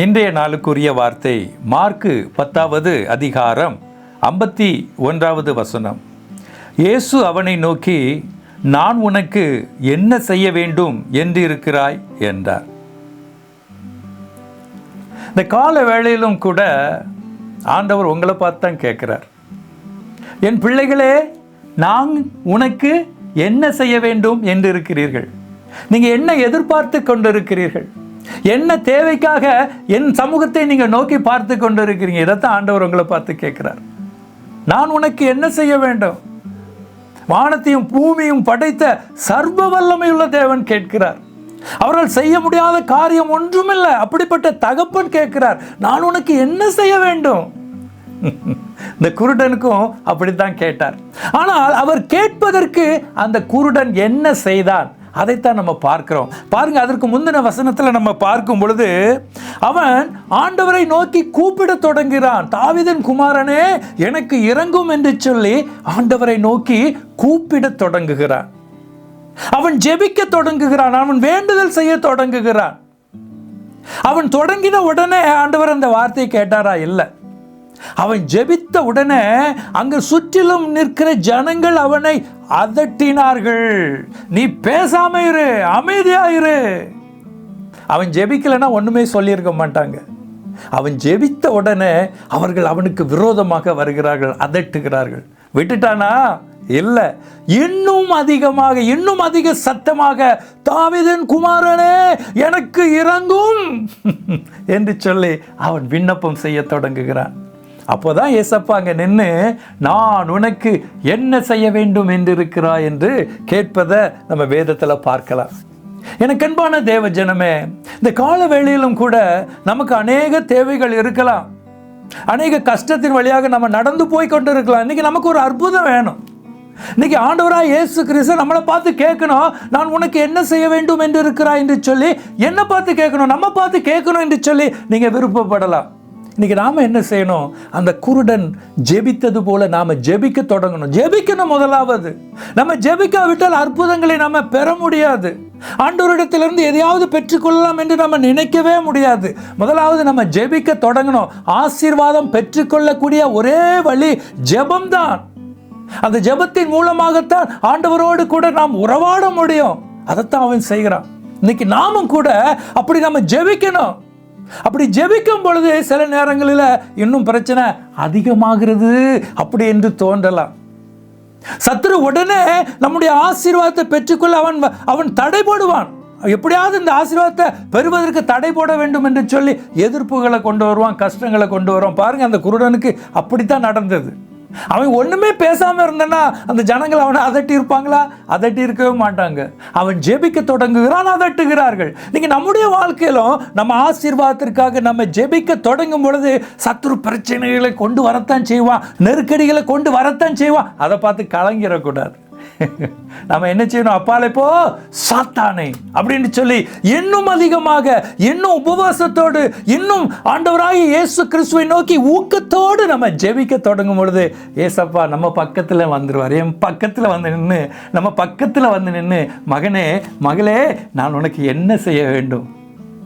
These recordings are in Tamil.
இன்றைய நாளுக்குரிய வார்த்தை மார்க்கு பத்தாவது அதிகாரம் ஐம்பத்தி ஒன்றாவது வசனம். இயேசு அவனை நோக்கி நான் உனக்கு என்ன செய்ய வேண்டும் என்று இருக்கிறாய் என்றார். இந்த கால வேளையிலும் கூட ஆண்டவர் உங்களை பார்த்து தான் கேட்குறார். என் பிள்ளைகளே நான் உனக்கு என்ன செய்ய வேண்டும் என்று இருக்கிறீர்கள் நீங்கள் என்ன எதிர்பார்த்து கொண்டிருக்கிறீர்கள்? என்ன தேவைக்காக என் சமூகத்தை நீங்கள் நோக்கி பார்த்து கொண்டிருக்கிறீங்க? இதைத்தான் ஆண்டவர் உங்களை பார்த்து கேட்குறார். நான் உனக்கு என்ன செய்ய வேண்டும்? வானத்தையும் பூமியும் படைத்த சர்வ வல்லமையுள்ள தேவன் கேட்கிறார். அவர்கள் செய்ய முடியாத காரியம் ஒன்றுமில்லை. அப்படிப்பட்ட தகப்பன் கேட்கிறார். நான் உனக்கு என்ன செய்ய வேண்டும்? இந்த குருடனுக்கும் அப்படித்தான் கேட்டார். ஆனால் அவர் கேட்பதற்கு அந்த குருடன் என்ன செய்தான்? அதைத்தான் நம்ம பார்க்கிறோம். பாருங்க அதற்கு முந்தின வசனத்தில் நம்ம பார்க்கும் பொழுது அவன் ஆண்டவரை நோக்கி கூப்பிட தொடங்குகிறான் தாவிதன் குமாரனே எனக்கு இறங்கும் என்று சொல்லி ஆண்டவரை நோக்கி கூப்பிட தொடங்குகிறான். அவன் ஜெபிக்க தொடங்குகிறான். அவன் வேண்டுதல் செய்ய தொடங்குகிறான். அவன் தொடங்கின உடனே ஆண்டவர் அந்த வார்த்தையை கேட்டாரா? இல்லை. அவன் ஜெபித்த உடனே அங்கு சுற்றிலும் நிற்கிற ஜனங்கள் அவனை அதட்டினார்கள். நீ பேசாம இரு அமைதியா இரு. அவன் ஜெபிக்கலைன்னா ஒண்ணுமே சொல்லியிருக்க மாட்டாங்க. அவன் ஜெபித்த உடனே அவர்கள் அவனுக்கு விரோதமாக வருகிறார்கள் அதட்டுகிறார்கள். விட்டுட்டானா? இல்லை. இன்னும் அதிகமாக இன்னும் அதிக சத்தமாக தாவிதன் குமாரனே எனக்கு இறங்கும்! என்று சொல்லி அவன் விண்ணப்பம் செய்ய தொடங்குகிறான். அப்போதான் ஏசப்பா அங்கே நின்று நான் உனக்கு என்ன செய்ய வேண்டும் என்று இருக்கிறாய் என்று கேட்பதை நம்ம வேதத்தில் பார்க்கலாம். எனக்கு அன்பான தேவ ஜனமே இந்த கால வேளையிலும் கூட நமக்கு அநேக தேவைகள் இருக்கலாம். அநேக கஷ்டத்தின் வழியாக நம்ம நடந்து போய் கொண்டு இருக்கலாம் இன்றைக்கி நமக்கு ஒரு அற்புதம் வேணும். இன்னைக்கு ஆண்டவராக இயேசு கிறிஸ்து நம்மளை பார்த்து கேட்கணும் நான் உனக்கு என்ன செய்ய வேண்டும் என்று இருக்கிறா என்று சொல்லி என்னை பார்த்து கேட்கணும் நம்ம பார்த்து கேட்கணும் என்று சொல்லி நீங்கள் விருப்பப்படலாம். இன்னைக்கு நாம் என்ன செய்யணும்? அந்த குருடன் ஜெபித்தது போல நாம் ஜெபிக்க தொடங்கணும். ஜெபிக்கணும் முதலாவது. நம்ம ஜெபிக்காவிட்டால் அற்புதங்களை நம்ம பெற முடியாது. ஆண்டவரிடத்திலிருந்து எதையாவது பெற்றுக்கொள்ளலாம் என்று நம்ம நினைக்கவே முடியாது. முதலாவது நம்ம ஜெபிக்க தொடங்கணும். ஆசீர்வாதம் பெற்றுக்கொள்ளக்கூடிய ஒரே வழி ஜெபம்தான். அந்த ஜெபத்தின் மூலமாகத்தான் ஆண்டவரோடு கூட நாம் உறவாட முடியும். அதைத்தான் அவன் செய்கிறான். இன்னைக்கு நாமும் கூட அப்படி நம்ம ஜெபிக்கணும். அப்படி ஜெபிக்கும் பொழுது சில நேரங்களில் இன்னும் பிரச்சனை அதிகமாகிறது. அப்படி என்று தோன்றலாம். சத்துரு உடனே நம்முடைய ஆசீர்வாதத்தை பெற்றுக்கொள்ள அவன் அவன் தடை போடுவான். எப்படியாவது இந்த ஆசீர்வாதத்தை பெறுவதற்கு தடை போட வேண்டும் என்று சொல்லி எதிர்ப்புகளை கொண்டு வருவான் கஷ்டங்களை கொண்டு வருவான். பாருங்க அந்த குருடனுக்கு அப்படித்தான் நடந்தது. அவன் ஒண்ணுமே பேசாம இருந்தானா அந்த ஜனங்கள் அவனை அதட்டி இருப்பாங்களா? அதட்டி இருக்கவே மாட்டாங்க. அவன் ஜெபிக்க தொடங்குகிறான் அதட்டுகிறார்கள். நீங்க நம்முடைய வாழ்க்கையிலும் நம்ம ஆசீர்வாதத்திற்காக நம்ம ஜெபிக்க தொடங்கும் பொழுது சத்துரு பிரச்சனைகளை கொண்டு வரத்தான் செய்வான் நெருக்கடிகளை கொண்டு வரத்தான் செய்வான். அதை பார்த்து கலங்கிடக்கூடாது. நம்ம என்ன செய்யணும்? அப்பாலே போ சாத்தானே அப்படின்னு சொல்லி இன்னும் அதிகமாக இன்னும் உபவாசத்தோடு இன்னும் ஆண்டவராகி இயேசு கிறிஸ்துவை நோக்கி ஊக்கத்தோடு நம்ம ஜெபிக்க தொடங்கும் பொழுது ஏசப்பா நம்ம பக்கத்தில் வந்துடுவார் என் பக்கத்தில் வந்து நின்று நம்ம பக்கத்தில் வந்து நின்று மகனே மகளே நான் உனக்கு என்ன செய்ய வேண்டும்?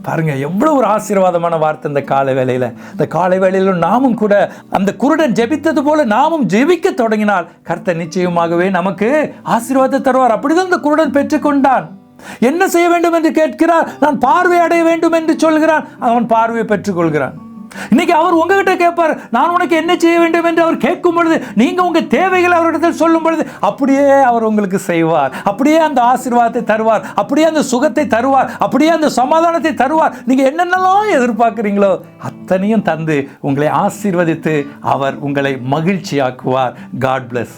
பாருங்க எவ்வளோ ஒரு ஆசீர்வாதமான வார்த்தை இந்த காலை வேலையில் இந்த காலை வேலையிலும் நாமும் கூட அந்த குருடன் ஜெபித்தது போல நாமும் ஜெபிக்க தொடங்கினால் கர்த்தர் நிச்சயமாகவே நமக்கு ஆசீர்வாதத்தை தருவார். அப்படிதான் இந்த குருடன் பெற்றுக்கொண்டான். என்ன செய்ய வேண்டும் என்று கேட்கிறார்? நான் பார்வை அடைய வேண்டும் என்று சொல்கிறான். அவன் பார்வையை பெற்றுக்கொள்கிறான். இன்னைக்கு அவர் உங்ககிட்ட கேட்பார் நான் உனக்கு என்ன செய்ய வேண்டும் என்று அவர் கேட்கும் பொழுது நீங்க உங்க தேவைகளை அவரிடத்தில் சொல்லும் பொழுது அப்படியே அவர் உங்களுக்கு செய்வார். அப்படியே அந்த ஆசீர்வாதத்தை தருவார். அப்படியே அந்த சுகத்தை தருவார். அப்படியே அந்த சமாதானத்தை தருவார். நீங்க என்னென்னலாம் எதிர்பார்க்குறீங்களோ அத்தனையும் தந்து உங்களை ஆசீர்வதித்து அவர் உங்களை மகிழ்ச்சியாக்குவார். God plus